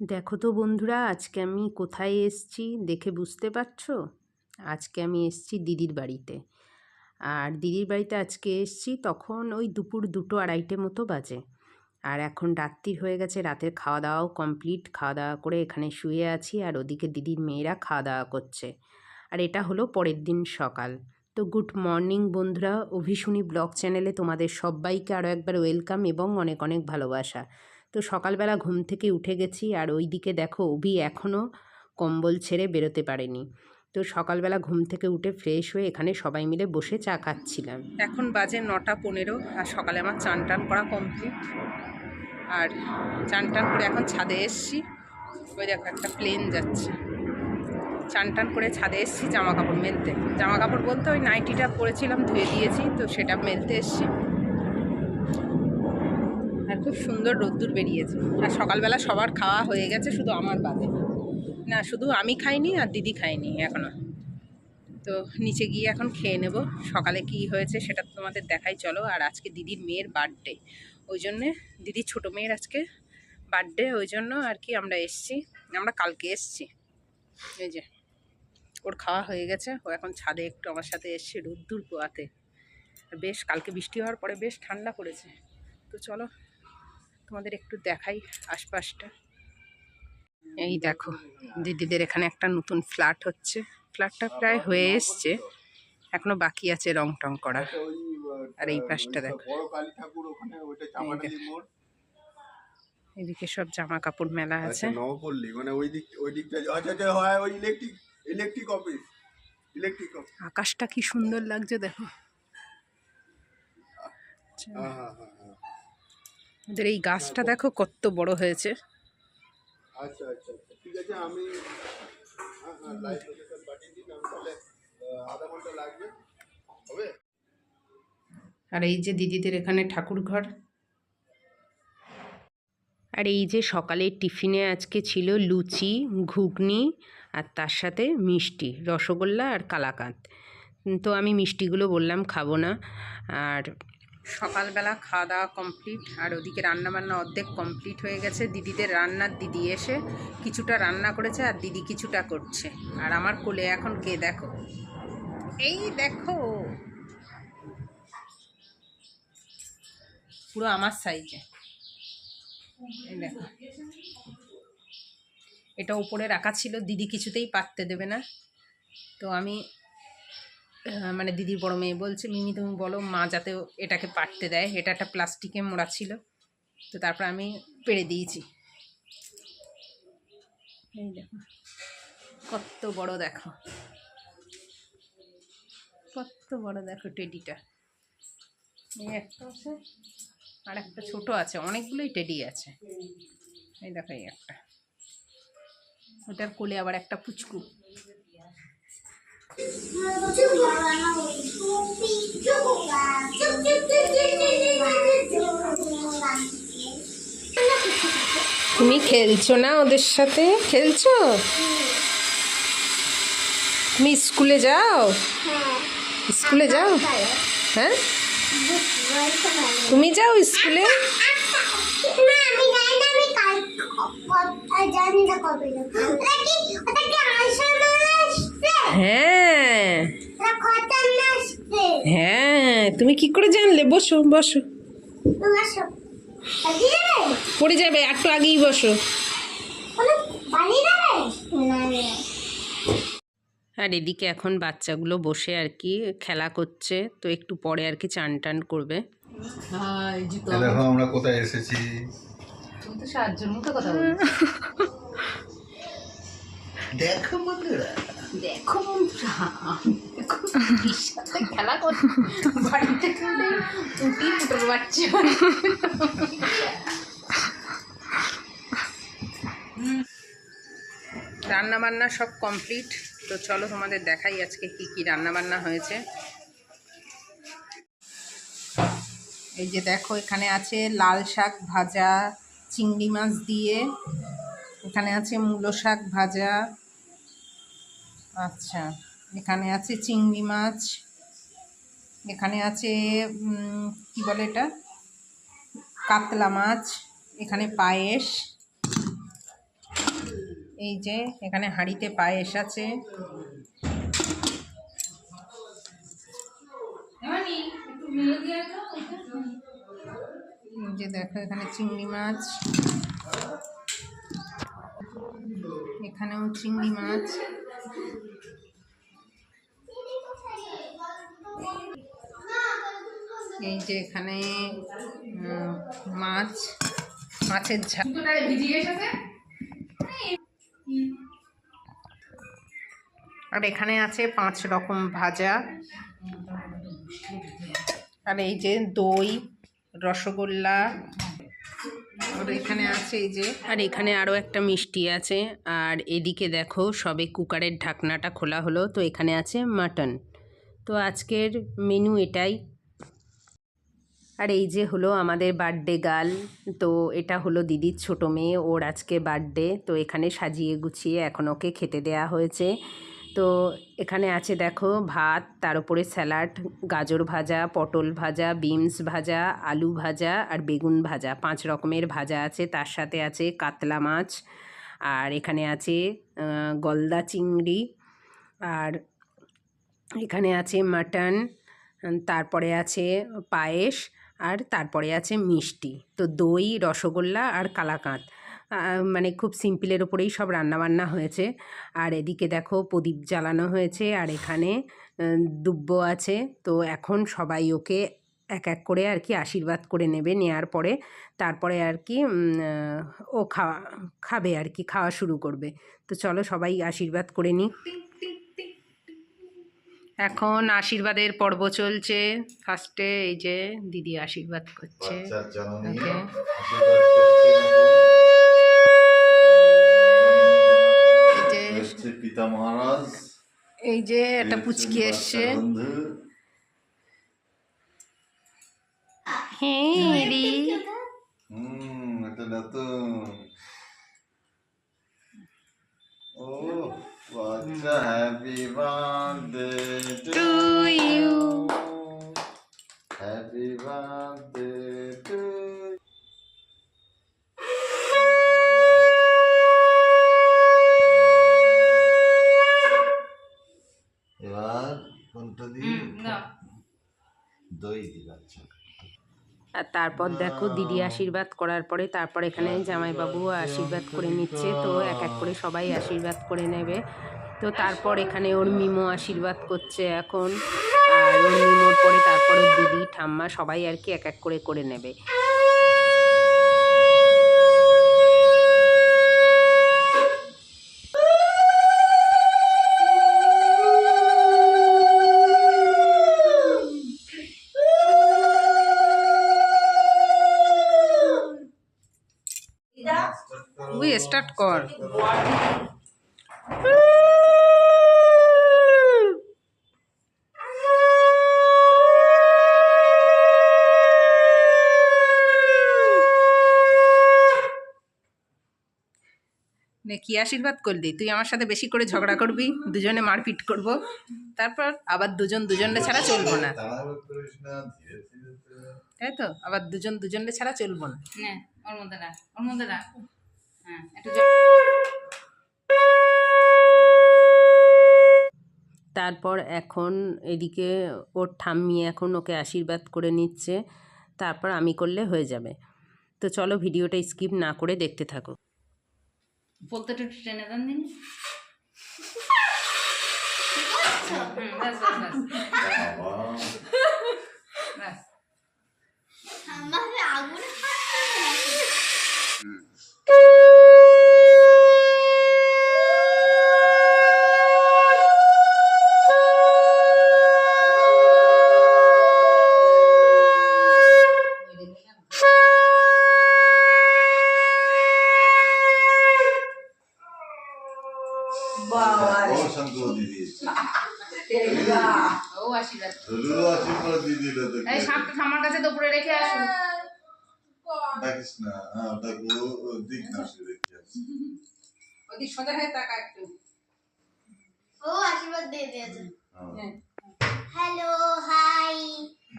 দেখো তো বন্ধুরা, আজকে আমি কোথায় এসছি দেখে বুঝতে পারছ? আজকে আমি এসছি দিদির বাড়িতে। আর দিদির বাড়িতে আজকে এসছি তখন ওই দুপুর দুটো আড়াইটে মতো বাজে। আর এখন রাত্রির হয়ে গেছে, রাতের খাওয়া দাওয়াও কমপ্লিট। খাওয়া দাওয়া করে এখানে শুয়ে আছি আর ওদিকে দিদির মেয়েরা খাওয়া দাওয়া করছে। আর এটা হলো পরের দিন সকাল। তো গুড মর্নিং বন্ধুরা, অভিশুনি ব্লগ চ্যানেলে তোমাদের সবাইকে আরও একবার ওয়েলকাম এবং অনেক অনেক ভালোবাসা। তো সকালবেলা ঘুম থেকে উঠে গেছি আর ওই দিকে দেখো অভি এখনও কম্বল ছেড়ে বেরোতে পারেনি। তো সকালবেলা ঘুম থেকে উঠে ফ্রেশ হয়ে এখানে সবাই মিলে বসে চা খাচ্ছিলাম। এখন বাজে নটা পনেরো আর সকালে আমার চান টান করা কমপ্লিট আর চান টান করে এখন ছাদে এসছি। ওই দেখো একটা প্লেন যাচ্ছে। চান টান করে ছাদে এসছি জামা কাপড় মেলতে। জামা কাপড় বলতে ওই নাইটিটা পরেছিলাম ধুয়ে দিয়েছি, তো সেটা মেলতে এসছি। খুব সুন্দর রোদ্দুর বেরিয়েছে। আর সকালবেলা সবার খাওয়া হয়ে গেছে শুধু আমার বাদে। না, শুধু আমি খাইনি আর দিদি খাইনি এখনও তো নিচে গিয়ে এখন খেয়ে নেব। সকালে কি হয়েছে সেটা তোমাদের দেখাই, চলো। আর আজকে দিদির মেয়ের বার্থডে। ওই জন্যে দিদির ছোটো মেয়ের আজকে বার্থডে, ওই জন্য আর কি আমরা এসছি। আমরা কালকে এসছি। এই যে, ওর খাওয়া হয়ে গেছে। ও এখন ছাদে একটু আমার সাথে এসছে রোদ্দুর পোয়াতে। বেশ, কালকে বৃষ্টি হওয়ার পরে বেশ ঠান্ডা পড়েছে। তো চলো তোমাদের একটু দেখাই আশপাশটা। এই দেখো দিদিদের এখানে একটা নতুন ফ্ল্যাট হচ্ছে। ফ্ল্যাটটা প্রায় হয়ে এসছে এখনও বাকি আছে রং টং করা। আর এই পাশটা দেখো বড় কালী ঠাকুর ওখানে ওইটা চামাটালি মোড় এদিকে সব জামা কাপড় মেলা আছে আচ্ছা নবপল্লী ওই দিকটা হয় ওই electric electric office electric office আকাশটা কি সুন্দর লাগছে দেখো। আচ্ছা, হ্যাঁ হ্যাঁ। হ্যাঁ হ্যাঁ এই গাছটা দেখো কত বড় হয়েছে। আচ্ছা আচ্ছা আচ্ছা। ঠিক আছে আমি হ্যাঁ হ্যাঁ লাইভ লোকেশন পাঠিয়ে দিন আমি তাহলে আধা ঘণ্টা লাগবে। হবে? আর এই যে দিদিদের এখানে ঠাকুর ঘর আর এই যে সকালের টিফিনে আজকে ছিল লুচি ঘুগনি আর তার সাথে মিষ্টি রসগোল্লা আর কালাকাঁদ। তো আমি মিষ্টিগুলো বললাম খাব না। আর সকালবেলা খাওয়া দাওয়া কমপ্লিট আর ওদিকে রান্নাবান্না অর্ধেক কমপ্লিট হয়ে গেছে। দিদিদের রান্নার দিদি এসে কিছুটা রান্না করেছে, আর দিদি কিছুটা করছে। আর আমার কোলে এখন কে দেখো? এই দেখো। পুরো আমার সাইজে দেখো। এটা উপরে রাখা ছিল, দিদি কিছুতেই পাততে দেবে না। তো আমি মানে দিদির বড় মেয়ে বলছে, মিমি, তুমি বলো, মা যাতে এটাকে পাততে দেয়। এটা একটা প্লাস্টিকে মোড়া ছিল। তো তারপর আমি পেরে দিয়েছি। এই দেখো, কত বড় দেখো। কত বড় দেখো টেডিটা। এই একটা আছে, আর একটা ছোট আছে, অনেকগুলোই টেডি আছে। এই দেখো এই একটা। ওটার কোলে আবার একটা পুচকু। তুমি খেলছো না ওদের সাথে? খেলছো? তুমি স্কুলে যাও? স্কুলে যাও? হ্যাঁ? তুমি যাও স্কুলে? হ্যাঁ হ্যাঁ তুমি কি করে জানলে? বসো বসো। পড়ে যাবে একটু আগেই বসো। আর এদিকে এখন বাচ্চাগুলো বসে আর কি খেলা করছে তো একটু পরে আর কি চান টান করবে। আমরা কোথায় এসেছি? তুমি মতো কথা দেখো বন্ধুরা দেখো বন্ধুরা, সাথে খেলা করছে বাড়িতে খেলে ফুটোর বাচ্চা রান্না বান্না সব কমপ্লিট তো চলো তোমাদের দেখাই আজকে কি কি রান্না বান্না হয়েছে। এই যে দেখো এখানে আছে লাল শাক ভাজা চিংড়ি মাছ দিয়ে। এখানে আছে মূলো শাক ভাজা। আচ্ছা এখানে আছে চিংড়ি মাছ এখানে আছে কি বলে এটা? কাতলা মাছ এখানে পায়েস এই যে এখানে হাঁড়িতে পায়েস আছে। যে দেখো এখানে চিংড়ি মাছ। এখানেও চিংড়ি মাছ। এই যে এখানে মাছ মাছের ঝাল আর এখানে আছে পাঁচ রকম ভাজা। আর এই যে দই রসগোল্লা আর এখানে আছে এই যে আর এখানে আরও একটা মিষ্টি আছে। আর এদিকে দেখো সবে কুকারের ঢাকনাটা খোলা হলো, তো এখানে আছে মাটন। তো আজকের মেনু এটাই। আর এই যে হলো আমাদের বার্থডে গার্ল, তো এটা হলো দিদির ছোট মেয়ে, ওর আজকে বার্থডে, তো এখানে সাজিয়ে গুছিয়ে এখন ওকে খেতে দেয়া হয়েছে। তো এখানে আছে দেখো ভাত, তার উপরে স্যালাড, গাজর ভাজা, পটল ভাজা, বিনস ভাজা, আলু ভাজা আর বেগুন ভাজা। পাঁচ রকমের ভাজা আছে, তার সাথে আছে কাতলা মাছ আর এখানে আছে গলদা চিংড়ি আর এখানে আছে মাটন, তারপরে আছে পায়েস আর তারপরে আছে মিষ্টি। তো দই, রসগোল্লা আর কালাকাঁদ। মানে খুব সিম্পলের ওপরেই সব রান্নাবান্না হয়েছে। আর এদিকে দেখো প্রদীপ জ্বালানো হয়েছে আর এখানে দুব্ব আছে। তো এখন সবাই ওকে এক এক করে আর কি আশীর্বাদ করে নেবে নেওয়ার পরে। তারপরে আর কি ও খাওয়া খাবে আর কি খাওয়া শুরু করবে। তো চলো সবাই আশীর্বাদ করে নিই এখন আশীর্বাদের পর্ব চলছে। ফার্স্টে এই যে দিদি আশীর্বাদ করছে বাচ্চার জননী ওকে। আশীর্বাদ করছেন এই যে এখন। হচ্ছে পিতা মহারাজ এই যে একটা পুচকি এসছে। হ্যাঁ রে হুম এটা ও বাচ্চা happy birthday To you. Happy birthday to এবার কোনটা দিয়ে দই দিই আচ্ছা আর তারপর দেখো দিদি আশীর্বাদ করার পরে তারপর এখানে জামাইবাবু আশীর্বাদ করে নিচ্ছে, তো এক এক করে সবাই আশীর্বাদ করে নেবে। তো তারপর এখানে ওর মিমো আশীর্বাদ করছে এখন। আর ওর মিমোর পরে তারপর দিদি, ঠাম্মা সবাই আর কি এক এক করে করে নেবে। তুই স্টার্ট কর। নে, কি আশীর্বাদ করলি? তুই আমার সাথে বেশি করে ঝগড়া করবি, দুজনে মারপিট করব, তারপর আবার দুজন দুজনে ছাড়া চলবো না। না। তাই তো? আবার দুজন দুজনে ছাড়া চলবো না। নে, ওর মধ্যে রাখ, ওর মধ্যে রাখ। হ্যাঁ একটু তারপর এখন এদিকে ওর ঠাম্মি এখন ওকে আশীর্বাদ করে নিচ্ছে। তারপর আমি করলে হয়ে যাবে। তো চলো ভিডিওটা স্কিপ না করে দেখতে থাকো। বলতে একটু টেনে দেন দিন আগুন ও শঙ্কর দিদি ও আশীর্বাদ ধরুর আশীর্বাদ দিয়ে দিল আমার কাছে তো উপরে রেখে আসো। ডাকিস না হ্যাঁ দিক না সে আসি ওদিক সোজা হয়ে তাকা একটু। ও আশীর্বাদ দিয়ে দিয়েছে। হ্যাঁ। Hello hi.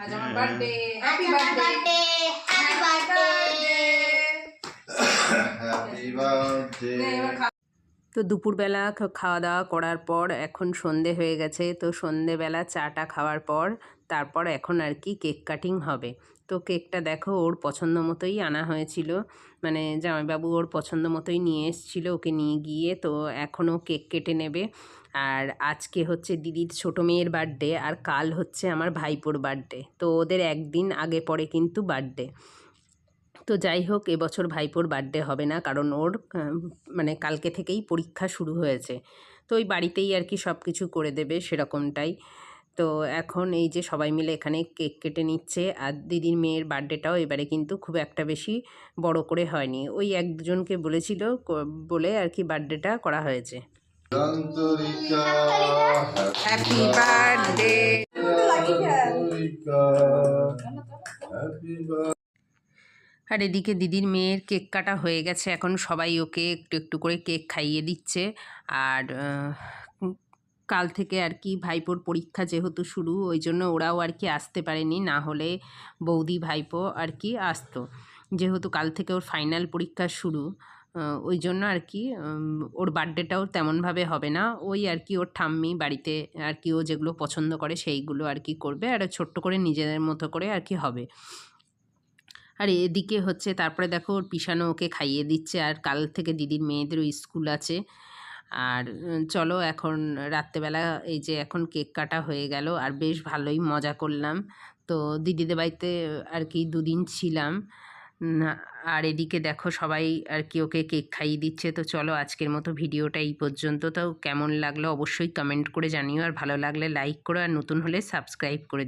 আজ আমার birthday. Happy birthday. Happy birthday. Happy birthday. তো দুপুরবেলা খাওয়া দাওয়া করার পর এখন সন্ধে হয়ে গেছে তো সন্ধেবেলা চাটা খাওয়ার পর তারপর এখন আর কি কেক কাটিং হবে। তো কেকটা দেখো ওর পছন্দ মতোই আনা হয়েছিল। মানে জামাইবাবু ওর পছন্দ মতোই নিয়ে এসেছিল ওকে নিয়ে গিয়ে। তো এখনও কেক কেটে নেবে। আর আজকে হচ্ছে দিদির ছোটো মেয়ের বার্থডে আর কাল হচ্ছে আমার ভাইপোর বার্থডে। তো ওদের একদিন আগে পরে কিন্তু বার্থডে। তো যাই হোক এবছর ভাইপোর বার্থডে হবে না কারণ ওর মানে কালকে থেকেই পরীক্ষা শুরু হয়েছে। তো ওই বাড়িতেই আর কি সব কিছু করে দেবে সেরকমটাই। তো এখন এই যে সবাই মিলে এখানে কেক কেটে নিচ্ছে। আর দিদির মেয়ের বার্থডেটাও এবারে কিন্তু খুব একটা বেশি বড় করে হয়নি। ওই একজনকে বলেছিল বলে আর কি বার্থডেটা করা হয়েছে। আন্তরিকা। হ্যাপি বার্থডে আর এদিকে দিদির মেয়ের কেক কাটা হয়ে গেছে। এখন সবাই ওকে একটু একটু করে কেক খাইয়ে দিচ্ছে। আর কাল থেকে আর কি ভাইপোর পরীক্ষা যেহেতু শুরু, ওই জন্য ওরাও আর কি আসতে পারেনি, না হলে বৌদি ভাইপো আর কি আসতো। যেহেতু কাল থেকে ওর ফাইনাল পরীক্ষা শুরু ওই জন্য আর কি ওর বার্থডেটাও তেমনভাবে হবে না। ওই আর কি ওর ঠাম্মি বাড়িতে আর কি ও যেগুলো পছন্দ করে সেইগুলো আর কি করবে, আর ছোট্ট করে নিজেদের মতো করে আর কি হবে। আর এদিকে হচ্ছে, তারপরে দেখো ওর পিসানো ওকে খাইয়ে দিচ্ছে, আর কাল থেকে দিদির মেয়েদেরও স্কুল আছে। আর চলো এখন রাত্রেবেলা এই যে এখন কেক কাটা হয়ে গেল আর বেশ ভালোই মজা করলাম। তো দিদিদের বাড়িতে আর কি দুদিন ছিলাম। আর এদিকে দেখো সবাই আর কি ওকে কেক খাইয়ে দিচ্ছে। তো চলো আজকের মতো ভিডিওটা এই পর্যন্ত। তো কেমন লাগল অবশ্যই কমেন্ট করে জানিও। আর ভালো লাগলে লাইক করো আর নতুন হলে সাবস্ক্রাইব করে